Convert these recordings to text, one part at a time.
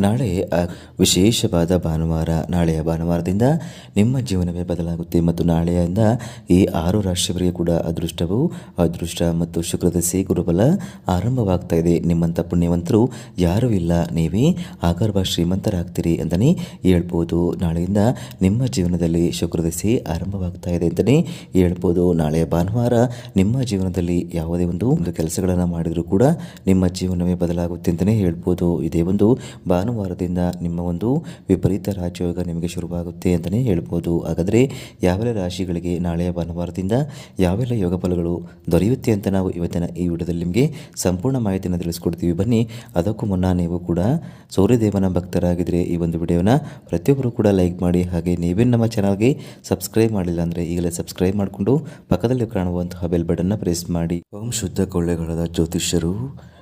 ನಾಳೆ ವಿಶೇಷವಾದ ಭಾನುವಾರ, ನಾಳೆಯ ಭಾನುವಾರದಿಂದ ನಿಮ್ಮ ಜೀವನವೇ ಬದಲಾಗುತ್ತೆ ಮತ್ತು ನಾಳೆಯಿಂದ ಈ ಆರು ರಾಶಿಯವರಿಗೆ ಕೂಡ ಅದೃಷ್ಟವು, ಅದೃಷ್ಟ ಮತ್ತು ಶುಕ್ರದಸಿ ಗುರುಬಲ ಆರಂಭವಾಗ್ತಾ ಇದೆ. ನಿಮ್ಮಂಥ ಪುಣ್ಯವಂತರು ಯಾರೂ ಇಲ್ಲ. ನೀವೇ ಆಗರ್ಭ ಶ್ರೀಮಂತರಾಗ್ತೀರಿ ಅಂತಲೇ ಹೇಳ್ಬೋದು. ನಾಳೆಯಿಂದ ನಿಮ್ಮ ಜೀವನದಲ್ಲಿ ಶುಕ್ರದಸಿ ಆರಂಭವಾಗ್ತಾ ಇದೆ ಅಂತಲೇ ಹೇಳ್ಬೋದು. ನಾಳೆಯ ಭಾನುವಾರ ನಿಮ್ಮ ಜೀವನದಲ್ಲಿ ಯಾವುದೇ ಒಂದು ಒಂದು ಕೆಲಸಗಳನ್ನು ಮಾಡಿದರೂ ಕೂಡ ನಿಮ್ಮ ಜೀವನವೇ ಬದಲಾಗುತ್ತೆ ಅಂತಲೇ ಹೇಳ್ಬೋದು. ಇದೇ ಒಂದು ಭಾನುವಾರದಿಂದ ನಿಮ್ಮ ಒಂದು ವಿಪರೀತ ರಾಜಯೋಗ ನಿಮಗೆ ಶುರುವಾಗುತ್ತೆ ಅಂತಲೇ ಹೇಳ್ಬೋದು. ಹಾಗಾದರೆ ಯಾವೆಲ್ಲ ರಾಶಿಗಳಿಗೆ ನಾಳೆಯ ಭಾನುವಾರದಿಂದ ಯಾವೆಲ್ಲ ಯೋಗ ಫಲಗಳು ದೊರೆಯುತ್ತೆ ಅಂತ ನಾವು ಇವತ್ತಿನ ಈ ವಿಡಿಯೋದಲ್ಲಿ ನಿಮಗೆ ಸಂಪೂರ್ಣ ಮಾಹಿತಿಯನ್ನು ತಿಳಿಸ್ಕೊಡ್ತೀವಿ. ಬನ್ನಿ, ಅದಕ್ಕೂ ಮುನ್ನ ನೀವು ಕೂಡ ಸೂರ್ಯದೇವನ ಭಕ್ತರಾಗಿದ್ದರೆ ಈ ಒಂದು ವಿಡಿಯೋನ ಪ್ರತಿಯೊಬ್ಬರು ಕೂಡ ಲೈಕ್ ಮಾಡಿ, ಹಾಗೆ ನೀವೇ ನಮ್ಮ ಚಾನಲ್ಗೆ ಸಬ್ಸ್ಕ್ರೈಬ್ ಮಾಡಿಲ್ಲ ಅಂದರೆ ಈಗಲೇ ಸಬ್ಸ್ಕ್ರೈಬ್ ಮಾಡಿಕೊಂಡು ಪಕ್ಕದಲ್ಲಿ ಕಾಣುವಂತಹ ಬೆಲ್ ಬಟನ್ನ ಪ್ರೆಸ್ ಮಾಡಿ. ಓಂ ಶುದ್ಧ ಕೊಳ್ಳೆಗಳದ ಜ್ಯೋತಿಷ್ಯರು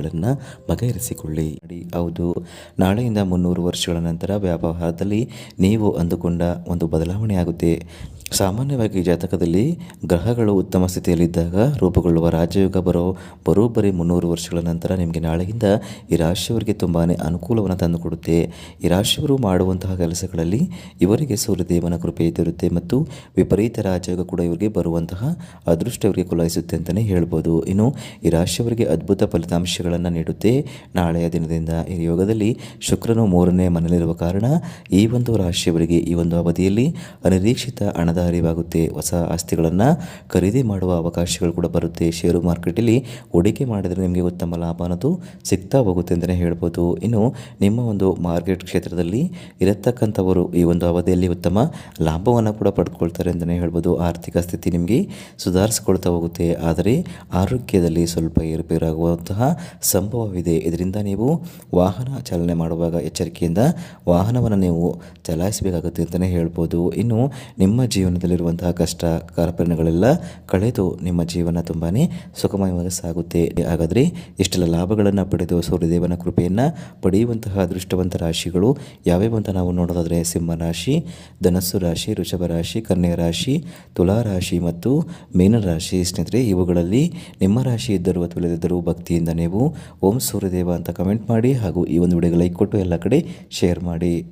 ಸಮಸ್ಯೆಗಳನ್ನು ಬಗೆಹರಿಸಿಕೊಳ್ಳಿ. ಹೌದು ನಾಳೆಯಿಂದ ಮುನ್ನೂರು ವರ್ಷಗಳ ನಂತರ ವ್ಯಾಪಾರದಲ್ಲಿ ನೀವು ಅಂದುಕೊಂಡ ಒಂದು ಬದಲಾವಣೆ ಆಗುತ್ತೆ ಸಾಮಾನ್ಯವಾಗಿ ಜಾತಕದಲ್ಲಿ ಗ್ರಹಗಳು ಉತ್ತಮ ಸ್ಥಿತಿಯಲ್ಲಿದ್ದಾಗ ರೂಪುಗೊಳ್ಳುವ ರಾಜಯೋಗ ಬರೋ ಬರೋಬ್ಬರಿ ಮುನ್ನೂರು ವರ್ಷಗಳ ನಂತರ ನಿಮಗೆ ನಾಳೆಯಿಂದ ಈ ರಾಶಿಯವರಿಗೆ ತುಂಬಾ ಅನುಕೂಲವನ್ನು ತಂದುಕೊಡುತ್ತೆ. ಈ ರಾಶಿಯವರು ಮಾಡುವಂತಹ ಕೆಲಸಗಳಲ್ಲಿ ಇವರಿಗೆ ಸೂರ್ಯದೇವನ ಕೃಪೆ ಇದ್ದಿರುತ್ತೆ ಮತ್ತು ವಿಪರೀತ ರಾಜಯೋಗ ಕೂಡ ಇವರಿಗೆ ಬರುವಂತಹ ಅದೃಷ್ಟ ಇವರಿಗೆ ಕುಲಾಯಿಸುತ್ತೆ ಅಂತಲೇ ಹೇಳ್ಬೋದು. ಇನ್ನು ಈ ರಾಶಿಯವರಿಗೆ ಅದ್ಭುತ ಫಲಿತಾಂಶಗಳನ್ನು ನೀಡುತ್ತೆ. ನಾಳೆಯ ದಿನದಿಂದ ಈ ಯೋಗದಲ್ಲಿ ಶುಕ್ರನು ಮೂರನೇ ಮನೆಯಲ್ಲಿರುವ ಕಾರಣ ಈ ಒಂದು ರಾಶಿಯವರಿಗೆ ಈ ಒಂದು ಅವಧಿಯಲ್ಲಿ ಅನಿರೀಕ್ಷಿತ ಹಣದ ಅರಿವಾಗುತ್ತೆ ಹೊಸ ಆಸ್ತಿಗಳನ್ನು ಖರೀದಿ ಮಾಡುವ ಅವಕಾಶಗಳು ಕೂಡ ಬರುತ್ತೆ. ಷೇರು ಮಾರ್ಕೆಟಲ್ಲಿ ಹೂಡಿಕೆ ಮಾಡಿದರೆ ನಿಮಗೆ ಉತ್ತಮ ಲಾಭ ಅನ್ನೋದು ಸಿಗ್ತಾ ಹೋಗುತ್ತೆ ಅಂತಲೇ ಹೇಳ್ಬೋದು. ಇನ್ನು ನಿಮ್ಮ ಒಂದು ಮಾರ್ಕೆಟ್ ಕ್ಷೇತ್ರದಲ್ಲಿ ಇರತಕ್ಕಂಥವರು ಈ ಒಂದು ಅವಧಿಯಲ್ಲಿ ಉತ್ತಮ ಲಾಭವನ್ನು ಕೂಡ ಪಡ್ಕೊಳ್ತಾರೆ ಅಂತಲೇ ಹೇಳ್ಬೋದು. ಆರ್ಥಿಕ ಸ್ಥಿತಿ ನಿಮಗೆ ಸುಧಾರಿಸ್ಕೊಳ್ತಾ ಹೋಗುತ್ತೆ. ಆದರೆ ಆರೋಗ್ಯದಲ್ಲಿ ಸ್ವಲ್ಪ ಏರುಪೇರಾಗುವಂತಹ ಸಂಭವವಿದೆ. ಇದರಿಂದ ನೀವು ವಾಹನ ಚಾಲನೆ ಮಾಡುವಾಗ ಎಚ್ಚರಿಕೆಯಿಂದ ವಾಹನವನ್ನು ನೀವು ಚಲಾಯಿಸಬೇಕಾಗುತ್ತೆ ಅಂತಲೇ ಹೇಳ್ಬೋದು. ಇನ್ನು ನಿಮ್ಮ ಜೀವನದಲ್ಲಿರುವಂತಹ ಕಷ್ಟ, ಕಾರ್ಪಣ್ಯಗಳೆಲ್ಲ ಕಳೆದು ನಿಮ್ಮ ಜೀವನ ತುಂಬಾ ಸುಖಮಯವಾಗಿ ಸಾಗುತ್ತೆ ಹಾಗಾದರೆ ಇಷ್ಟೆಲ್ಲ ಲಾಭಗಳನ್ನು ಪಡೆದು ಸೂರ್ಯದೇವನ ಕೃಪೆಯನ್ನು ಪಡೆಯುವಂತಹ ಅದೃಷ್ಟವಂತ ರಾಶಿಗಳು ಯಾವ್ಯಾವ ಅಂತ ನಾವು ನೋಡೋದಾದರೆ ಸಿಂಹ ರಾಶಿ, ಧನಸ್ಸು ರಾಶಿ ಋಷಭ ರಾಶಿ, ಕನ್ಯಾ ರಾಶಿ, ತುಲಾ ರಾಶಿ ಮತ್ತು ಮೀನರಾಶಿ ಸ್ನೇಹಿತರೆ, ಇವುಗಳಲ್ಲಿ ನಿಮ್ಮ ರಾಶಿ ಇದ್ದರೂ ಅಥವಾ ಇಲ್ಲದಿದ್ದರೂ ಭಕ್ತಿಯಿಂದ ನೀವು ಓಂ ಸೂರ್ಯದೇವ ಅಂತ ಕಮೆಂಟ್ ಮಾಡಿ ಹಾಗೂ ಈ ಒಂದು ವಿಡಿಯೋಗೆ ಲೈಕ್ ಕೊಟ್ಟು ಎಲ್ಲ ಕಡೆ ಶೇರ್ ಮಾಡಿ.